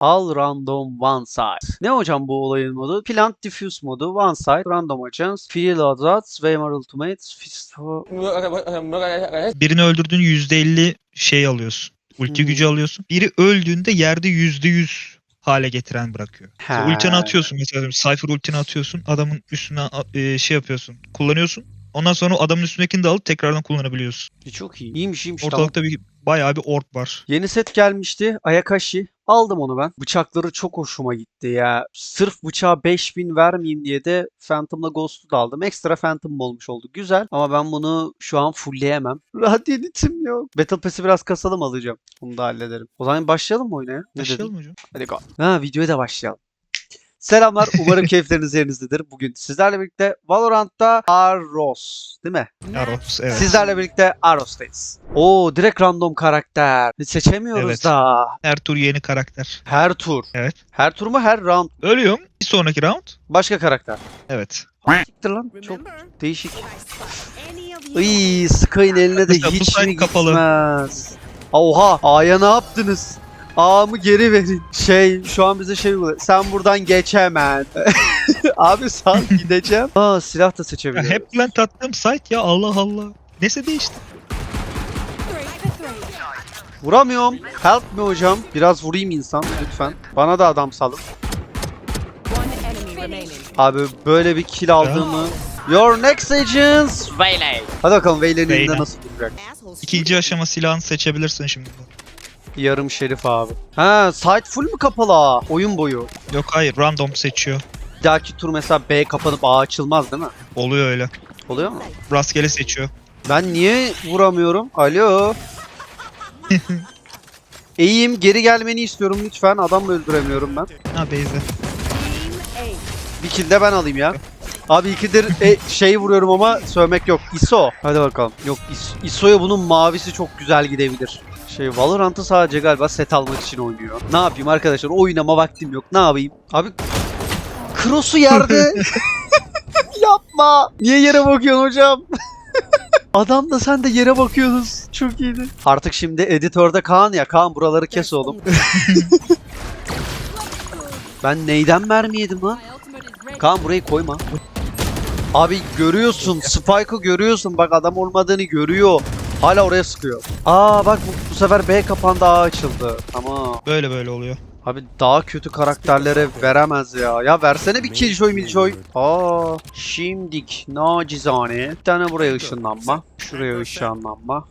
All random one side. Ne hocam bu olayın modu? Plant diffuse modu, one side, random agents, free loadouts, Weimar ultimates, fist Birini öldürdüğün %50 şey alıyorsun. Ulti Hmm. gücü alıyorsun. Biri öldüğünde yerde %100 hale getiren bırakıyor. He. ultini atıyorsun mesela Cypher ultini atıyorsun. Adamın üstüne e, şey yapıyorsun. Kullanıyorsun. Ondan sonra adamın üstündekini de alıp tekrardan kullanabiliyorsun. Çok iyi. İyiymiş iyiymiş. tamam. Ortalıkta bir bayağı bir orb var. Yeni set gelmişti. Ayakashi. Aldım onu ben. Bıçakları çok hoşuma gitti ya. Sırf bıçağa 5000 vermeyeyim diye de Phantom'la Ghost'u da aldım. Ekstra Phantom olmuş oldu. Güzel. Ama ben bunu şu an fullleyemem. Radyanitim yok. Battle Pass'i biraz kasalım alacağım. Bunu da hallederim. O zaman başlayalım mı oyuna ya? Ne dedin? Başlayalım mı hocam? Hadi go. Ha videoya da başlayalım. Selamlar. Umarım keyifleriniz yerinizdedir. Bugün sizlerle birlikte Valorant'ta Aros değil mi? Aros evet. Sizlerle birlikte Aros'tayız. Oo direkt random karakter. Seçemiyoruz Evet. da. Her tur yeni karakter. Her tur. Evet. Her tur mu her round? Ölüyorum. Bir sonraki round. Başka karakter. Evet. Siktir lan. Çok değişik. Iy. Sky'ın eline de hiç mi kapalı. gitmez? Oha A'ya ne yaptınız? A'mı geri verin. Şey şu an bize şey uyguluyor. Sen buradan geçemem. Abi sal gideceğim. Aa silah da Ya seçebiliyorum. hep plant attığım site ya Allah Allah. Neyse değişti. Vuramıyorum. Help me hocam. Biraz vurayım insan lütfen. Bana da adam salın. One enemy remaining. Abi böyle bir kill aldığımı. Your next agents Waylay. Hadi bakalım Wayley'nin elinde nasıl duracak? İkinci aşama silahını seçebilirsin şimdi. Yarım şerif abi. Ha site full mü kapalı? Oyun boyu. Yok hayır random seçiyor. Bir dahaki tur mesela B kapanıp A açılmaz değil mi? Oluyor öyle. Oluyor mu? Rastgele seçiyor. Ben niye vuramıyorum? Alo. İyiyim geri gelmeni istiyorum lütfen. Adam mı öldüremiyorum ben? Ha Beyze. A. Bir kill de ben alayım ya. Abi ikidir e, şey vuruyorum ama sövmek yok. ISO. Hadi bakalım. Yok IS- ISO'ya bunun mavisi çok güzel gidebilir. Şey Valorant'ı sadece galiba set almak için oynuyor. Ne yapayım arkadaşlar? Oynama vaktim yok. Ne yapayım? Abi Cross'u yerde. Yapma. Niye yere bakıyorsun hocam? Adam da sen de yere bakıyorsunuz. Çok iyiydi. Artık şimdi editörde Kaan ya. Kaan buraları kes oğlum. ben neyden mermi yedim lan? Kaan burayı koyma. Abi görüyorsun. Spike'ı görüyorsun. Bak adam olmadığını görüyor. Hala oraya sıkıyor. Aa bak bu, bu sefer B kapandı A açıldı. Tamam. Böyle böyle oluyor. Abi daha kötü karakterlere veremez ya. Ya versene bir killjoy miljoy. Aa şimdik nacizane. Bir tane buraya ışınlanma. Şuraya ışınlanma.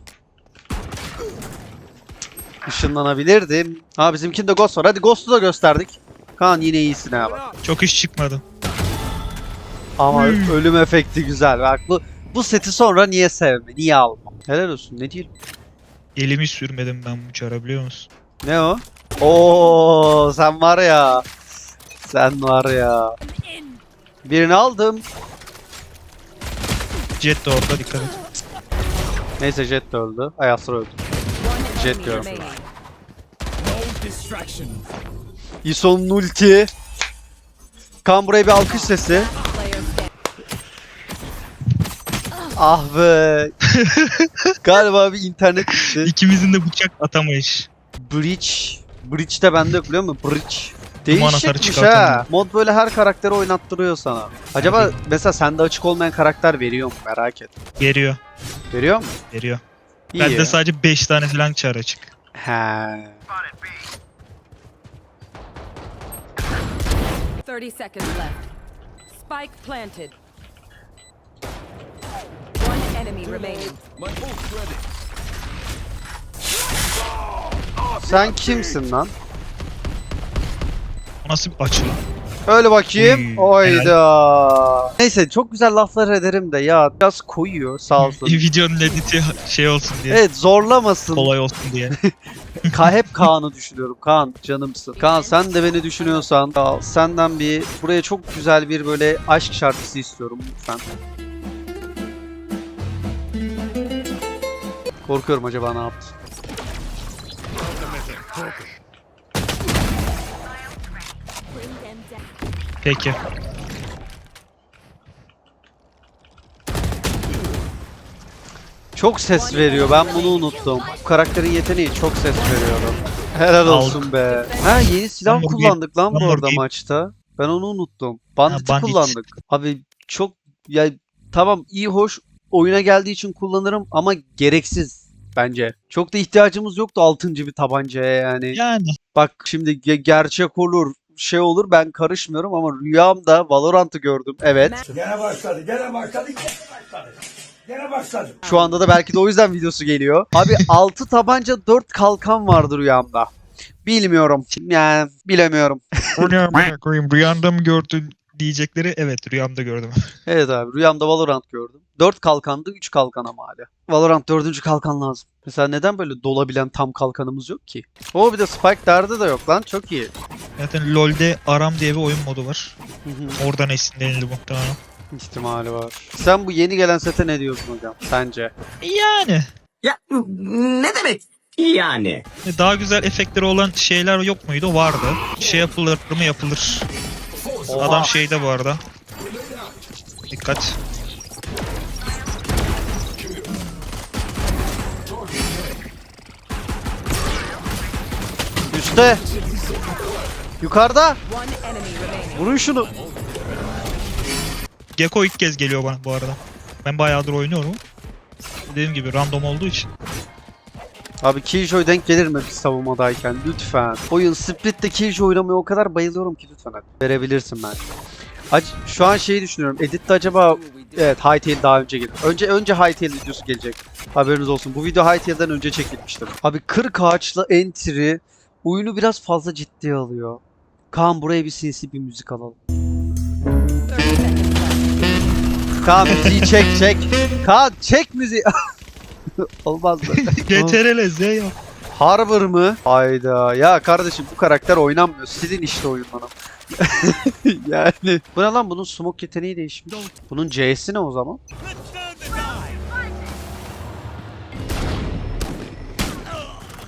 Işınlanabilirdim. Ha bizimkinde ghost var. Hadi ghost'u da gösterdik. Kaan yine iyisin abi. Çok iş çıkmadı. Ama Hmm. ölüm efekti güzel. Bak bu bu seti sonra niye sevme? Niye alma? Helal olsun. Ne diyeyim? Elimi sürmedim ben bu çara biliyor musun? Ne o? Oo sen var ya. Sen var ya. Birini aldım. Jet de orada dikkat et. Neyse Jet de öldü. Ayasır öldü. One Jet diyorum. Ison'un ulti. Kan buraya bir alkış sesi. Player stand. Ah be. Galiba bir internet gitti. İkimizin de bıçak atamayış. Breach. Breach de bende yok biliyor musun? Atarı Değişikmiş ha. Mod böyle her karakteri oynattırıyor sana. Acaba mesela sende açık olmayan karakter veriyor mu? Merak et. Veriyor. Veriyor mu? Veriyor. İyi Bende ya. sadece 5 tane falan çar açık. He. 30 seconds left. Spike planted. One enemy remaining. Sen kimsin lan? Nasıl bir açı lan? Öyle bakayım. Uy, Oyda. Neyse çok güzel laflar ederim de ya biraz koyuyor sağ olsun. Videonun editi şey olsun diye. Evet zorlamasın. Kolay olsun diye. Ka hep Kaan'ı düşünüyorum. Kaan canımsın. Kaan sen de beni düşünüyorsan al, senden bir buraya çok güzel bir böyle aşk şarkısı istiyorum lütfen. Korkuyorum acaba ne yaptı. Peki. Çok ses veriyor. Ben bunu unuttum. Bu karakterin yeteneği çok ses veriyor. Helal Alk. olsun be. Ha yeni silah Lamborghini- kullandık lan bu arada Lamborghini. maçta. Ben onu unuttum. Bandit'i Bandit. kullandık. Abi çok ya tamam iyi hoş oyuna geldiği için kullanırım ama gereksiz bence. Çok da ihtiyacımız yoktu 6. bir tabancaya yani. Yani Bak şimdi ge- gerçek olur şey olur ben karışmıyorum ama rüyamda Valorant'ı gördüm. Evet. Gene başladı, gene başladı, gene başladı. Gene başladı. Şu anda da belki de o yüzden videosu geliyor. Abi 6 tabanca 4 kalkan vardı rüyamda. Bilmiyorum. Yani bilemiyorum. o ne amına koyayım rüyanda mı gördün diyecekleri evet rüyamda gördüm. Evet abi rüyamda Valorant gördüm. 4 kalkandı 3 kalkan ama hala. Valorant 4. kalkan lazım. Mesela neden böyle dolabilen tam kalkanımız yok ki? O bir de Spike derdi de yok lan çok iyi. Zaten LoL'de Aram diye bir oyun modu var. Hı hı. Oradan esinlenildi muhtemelen. İhtimali var. Sen bu yeni gelen sete ne diyorsun hocam sence? Yani Ya ne demek yani? daha güzel efektleri olan şeyler yok muydu? Vardı. Şey yapılır mı yapılır. Adam şeyde bu arada. Dikkat. Üste. Yukarıda. Vurun şunu. Gecko ilk kez geliyor bana bu arada. Ben bayağıdır oynuyorum. Dediğim gibi random olduğu için. Abi Killjoy denk gelir mi bir savunmadayken? Lütfen. Oyun Split'te Killjoy oynamaya o kadar bayılıyorum ki lütfen hadi. Verebilirsin ben. Ac- şu an şeyi düşünüyorum. Edit'te acaba evet Hightail daha önce gelir. Önce önce Hightail videosu gelecek. Haberiniz olsun. Bu video Hightail'den önce çekilmiştir. Abi 40 ağaçlı entry oyunu biraz fazla ciddiye alıyor. Kaan buraya bir sinsi bir müzik alalım. 30 seconds left. Kaan müziği çek çek. Kaan çek müziği. Olmaz mı? GTRL Z yok. Harbor mı? Hayda. Ya kardeşim bu karakter oynanmıyor. Silin işte oyundan. yani. Bu ne lan? Bunun smoke yeteneği değişmiş. Bunun C'si ne o zaman?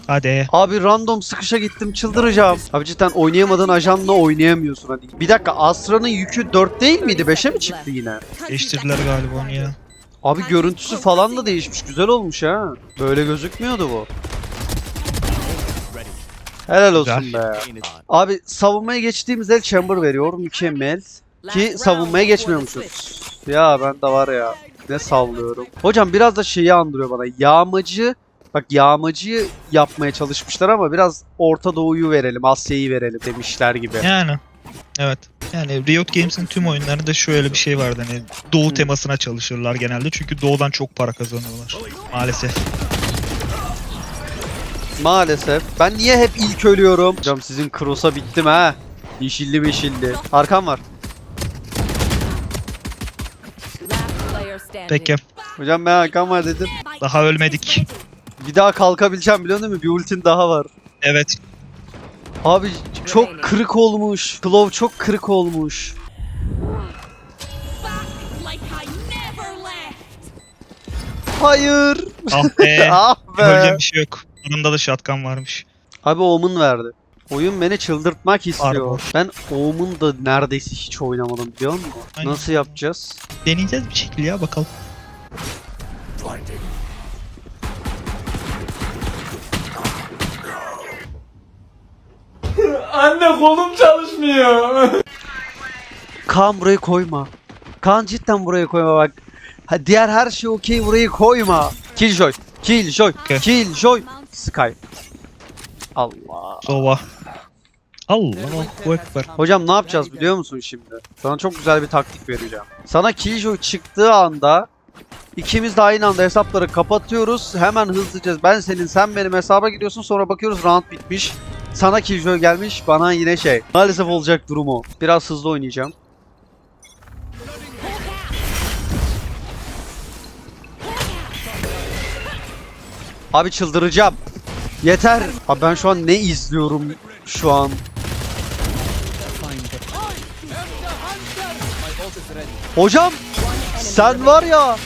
Hadi. Abi random sıkışa gittim çıldıracağım. Abi cidden oynayamadığın ajanla oynayamıyorsun hadi. Bir dakika Astra'nın yükü 4 değil miydi? 5'e mi çıktı yine? Değiştirdiler galiba onu ya. Abi görüntüsü falan da değişmiş. Güzel olmuş ha. Böyle gözükmüyordu bu. Helal olsun be. Abi savunmaya geçtiğimiz el chamber veriyor. Mükemmel. Ki savunmaya geçmiyormuşuz. Ya ben de var ya. Ne sallıyorum. Hocam biraz da şeyi andırıyor bana. Yağmacı Bak yağmacıyı yapmaya çalışmışlar ama biraz Orta Doğu'yu verelim, Asya'yı verelim demişler gibi. Yani. Evet. Yani Riot Games'in tüm oyunlarında şöyle bir şey vardı hani doğu temasına çalışırlar genelde çünkü doğudan çok para kazanıyorlar maalesef. Maalesef. Ben niye hep ilk ölüyorum? Hocam sizin cross'a bittim ha. Yeşilli meşilli. Arkam var. Peki Hocam ben arkam var dedim. daha ölmedik. Bir daha kalkabileceğim biliyor musun? Bir ultin daha var. Evet. Abi çok kırık olmuş. Claw çok kırık olmuş. Hayır. Ah be. ah be. bir şey yok. Yanımda da shotgun varmış. Abi Omen verdi. Oyun beni çıldırtmak istiyor. Arbor. Ben Omen da neredeyse hiç oynamadım biliyor musun? Aynen. Nasıl yapacağız? Deneyeceğiz bir şekilde ya bakalım. Anne kolum çalışmıyor. Kaan burayı koyma. Kaan cidden buraya koyma bak. Ha, diğer her şey okey burayı koyma. Killjoy. Killjoy. Okey. Killjoy. Sky. Allah. Sova. Allahu Ekber. Hocam ne yapacağız biliyor musun şimdi? Sana çok güzel bir taktik vereceğim. Sana Killjoy çıktığı anda ikimiz de aynı anda hesapları kapatıyoruz. Hemen hızlıca ben senin sen benim hesaba giriyorsun sonra bakıyoruz round bitmiş. Sana Killjoy gelmiş bana yine şey. Maalesef olacak durumu. Biraz hızlı oynayacağım. Abi çıldıracağım. Yeter. Abi ben şu an ne izliyorum şu an? Hocam sen var ya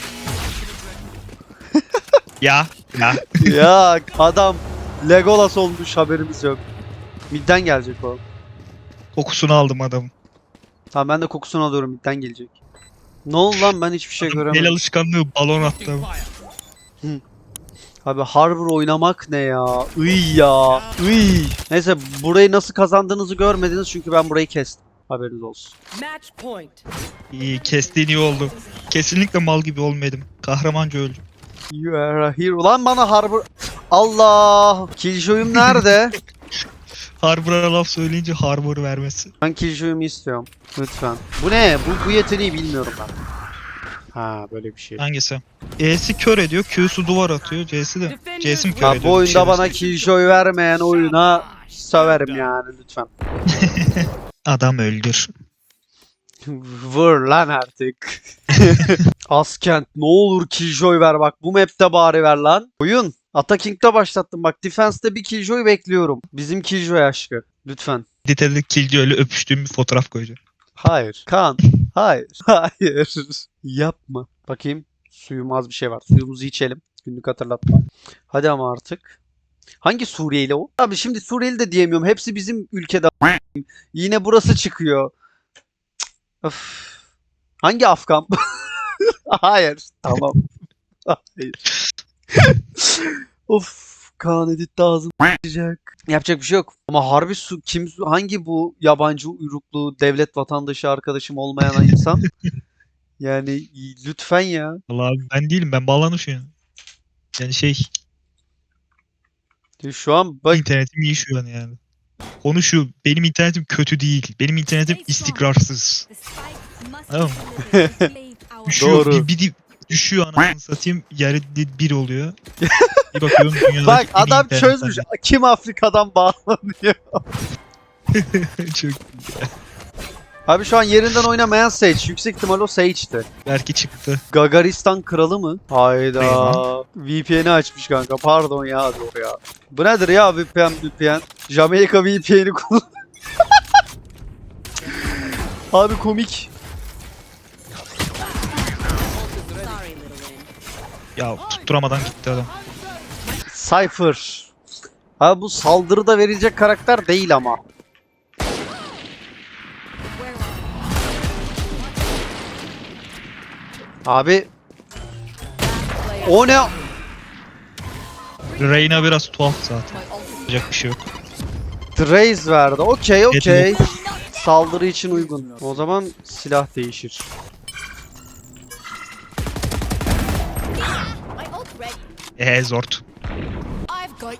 Ya. Ya. ya adam Legolas olmuş haberimiz yok. Midden gelecek o. Kokusunu aldım adamın. Tamam ben de kokusunu alıyorum midden gelecek. Ne oldu lan ben hiçbir şey El göremedim. alışkanlığı balon attı. Abi Harbor oynamak ne ya? Iy ya. Iy. Neyse burayı nasıl kazandığınızı görmediniz çünkü ben burayı kestim. Haberiniz olsun. Match point. İyi kestiğin iyi oldu. Kesinlikle mal gibi olmadım. Kahramanca öldüm. You are a hero. Lan bana Harbor... Allah! Killjoy'um nerede? Harbor'a laf söyleyince Harbor vermesi. ben Killjoy'umu istiyorum. Lütfen. Bu ne? Bu, bu yeteneği bilmiyorum ben. Ha böyle bir şey. Hangisi? E'si kör ediyor, Q'su duvar atıyor, C'si de. C'si mi kör ediyor? bu oyunda bana. Killjoy vermeyen oyuna söverim yani lütfen. Adam öldür. Vur lan artık. Askent ne olur Killjoy ver bak bu map'te bari ver lan. Oyun. Ataking'de başlattım bak Defense'de bir Killjoy bekliyorum. Bizim Killjoy aşkı. Lütfen. Dite'de Killjoy öyle öpüştüğüm bir fotoğraf koyacağım. Hayır. Kaan. Hayır. Hayır. Yapma. Bakayım. Suyum az bir şey var. Suyumuzu içelim. Günlük hatırlatma. Hadi ama artık. Hangi Suriyeli o? Abi şimdi Suriyeli de diyemiyorum. Hepsi bizim ülkede. Yine burası çıkıyor. Öf. Hangi Afgan? Hayır. Tamam. Hayır. of. Kaan editte ağzım yapacak. Yapacak bir şey yok. Ama harbi su kim hangi bu yabancı uyruklu devlet vatandaşı arkadaşım olmayan insan? yani lütfen ya. Allah abi ben değilim ben bağlanmışım. Yani şey Şu an bak internetim iyi şu an yani. Konu şu benim internetim kötü değil. Benim internetim istikrarsız. Tamam mı? Düşüyor Doğru. bir, bir, düşüyor anasını satayım yerde bir oluyor. Bir bakıyorum dünyadaki bak adam çözmüş. Kim Afrika'dan bağlanıyor? Çok Abi şu an yerinden oynamayan Sage. Yüksek ihtimal o Sage'ti. belki çıktı. Gagaristan kralı mı? Hayda. VPN'i açmış kanka. Pardon ya dur ya. Bu nedir ya VPN VPN? Jamaika VPN'i kullan. Abi komik. Ya tutturamadan gitti adam. Cypher. Abi bu saldırıda verilecek karakter değil ama. Abi o ne? Reyna biraz tuhaf zaten. Yapacak bir şey yok. Trace verdi. Okey okey. Saldırı için uygun. O zaman silah değişir.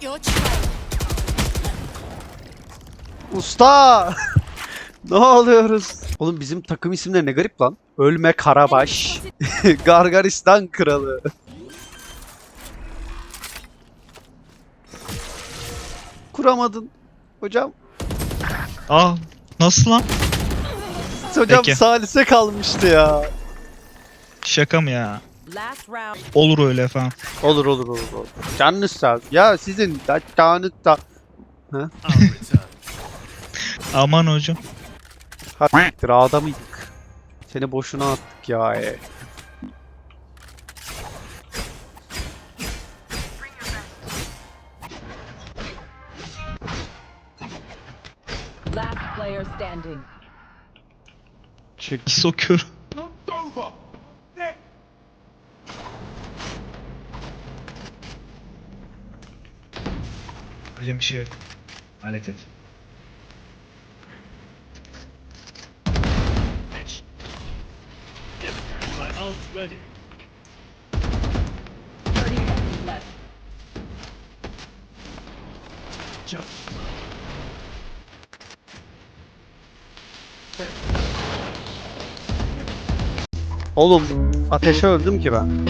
Your trail. Usta! ne oluyoruz? Oğlum bizim takım isimleri ne garip lan. Ölme Karabaş. Gargaristan Kralı. Kuramadın. Hocam. Aa nasıl lan? Hocam Peki. salise kalmıştı ya. Şaka mı ya? Last round. Olur öyle falan. Olur olur olur. olur. Canınız sağ olsun. Ya sizin da canınız da. Aman hocam. Siktir ağda mıydık? Seni boşuna attık ya. E. Last player standing. Çık. Sokuyor. Hocam bir şey yok. Hallet et. Oğlum ateşe öldüm ki ben.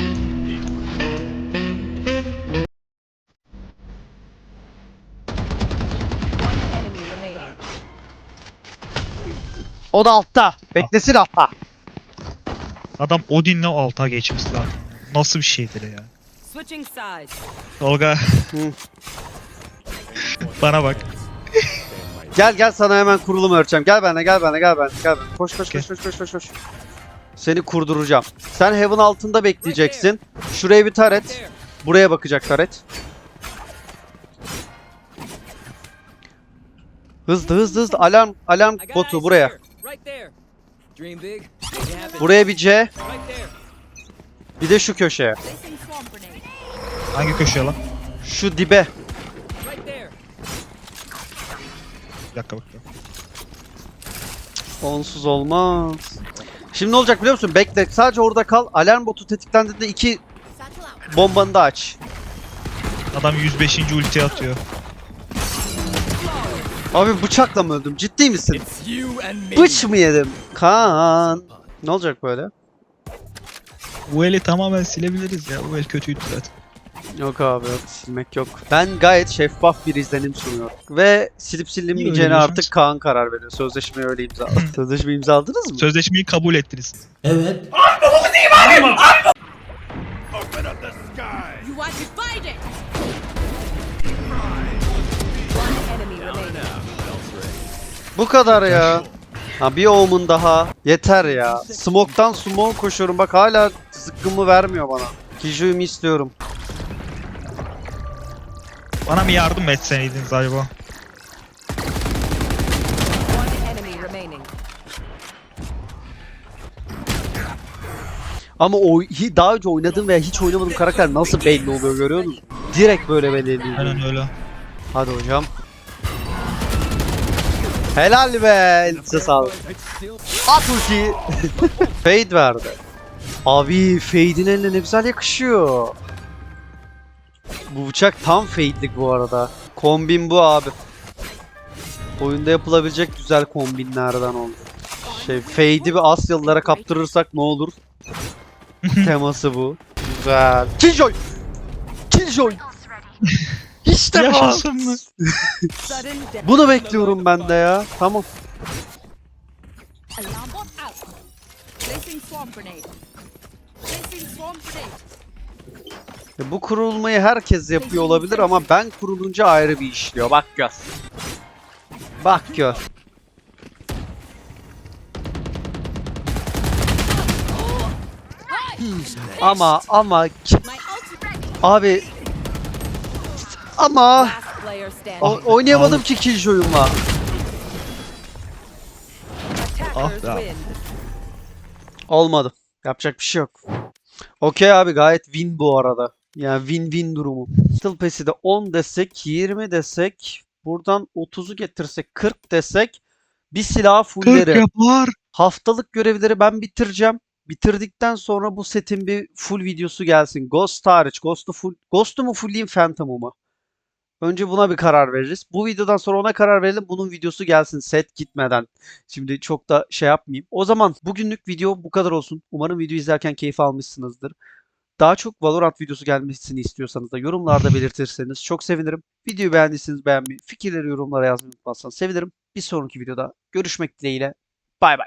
O da altta. Beklesin altta. Adam Odin'le alta geçmiş zaten. Nasıl bir şeydir ya? Switching sides. Tolga. Bana bak. Gel gel sana hemen kurulum öreceğim. Gel benimle gel benimle gel benimle gel benimle. Koş koş koş koş koş koş koş. Seni kurduracağım. Sen Heaven altında bekleyeceksin. Şuraya bir taret. Buraya bakacak taret. Hızlı hızlı hızlı alarm alarm botu buraya. Buraya bir C, bir de şu köşeye. Hangi köşeye lan? Şu dibe. Bir dakika bakıyorum. Onsuz olmaz. Şimdi ne olacak biliyor musun? Bekle. Sadece orada kal. Alarm botu tetiklendiğinde iki bombanı da aç. Adam 105. ulti atıyor. Abi bıçakla mı öldüm? Ciddi misin? Bıç mı yedim? Kaan. Ne olacak böyle? Bu eli tamamen silebiliriz ya. Bu el kötüydü zaten. Yok abi yok silmek yok. Ben gayet şeffaf bir izlenim sunuyorum. Ve silip silinmeyeceğine artık Kaan karar veriyor. Sözleşmeyi öyle imzaladı. Sözleşmeyi imzaladınız mı? Sözleşmeyi kabul ettiniz. Evet. You Bu kadar ya. Ha bir oğumun daha. Yeter ya. Smoke'tan smoke koşuyorum. Bak hala zıkkımı vermiyor bana. Kiju'yu istiyorum. Bana bir yardım etseydiniz acaba? Ama o daha önce oynadığım veya hiç oynamadığım karakter nasıl belli oluyor görüyor musun? Direkt böyle belli ediyor. Aynen öyle. Hadi hocam. Helal be. Elinize sağlık. At ultiyi. Fade verdi. Abi Fade'in eline ne güzel yakışıyor. Bu bıçak tam fade'lik bu arada. Kombin bu abi. Oyunda yapılabilecek güzel kombinlerden oldu. Şey Fade'i bir Asyalılara kaptırırsak ne olur? Teması bu. Güzel. Killjoy! Killjoy! Bu. Yaşasın mı? Bunu bekliyorum ben de ya. Tamam. Alarm bot out. Placing swarm grenade. Placing swarm grenade. Ya Bu kurulmayı herkes yapıyor olabilir ama ben kurulunca ayrı bir işliyor. Bak gör. Bak gör. Ama ama ki- ready. abi ama o- oynayamadım ki Killjoy'umla. Ah be. Olmadı. Yapacak bir şey yok. Okey abi gayet win bu arada. Yani win-win durumu. Battle Pass'i de 10 desek, 20 desek, buradan 30'u getirsek, 40 desek bir silah 40 fulllerim. yapar. Haftalık görevleri ben bitireceğim. Bitirdikten sonra bu setin bir full videosu gelsin. Ghost hariç. Ghost'u full, Ghost'u mu fullleyeyim Phantom'u mu? Önce buna bir karar veririz. Bu videodan sonra ona karar verelim. Bunun videosu gelsin set gitmeden. Şimdi çok da şey yapmayayım. O zaman bugünlük video bu kadar olsun. Umarım video izlerken keyif almışsınızdır. Daha çok Valorant videosu gelmesini istiyorsanız da yorumlarda belirtirseniz çok sevinirim. Videoyu beğendiyseniz beğenmeyi, fikirleri yorumlara yazmayı unutmazsanız sevinirim. Bir sonraki videoda görüşmek dileğiyle. Bay bay.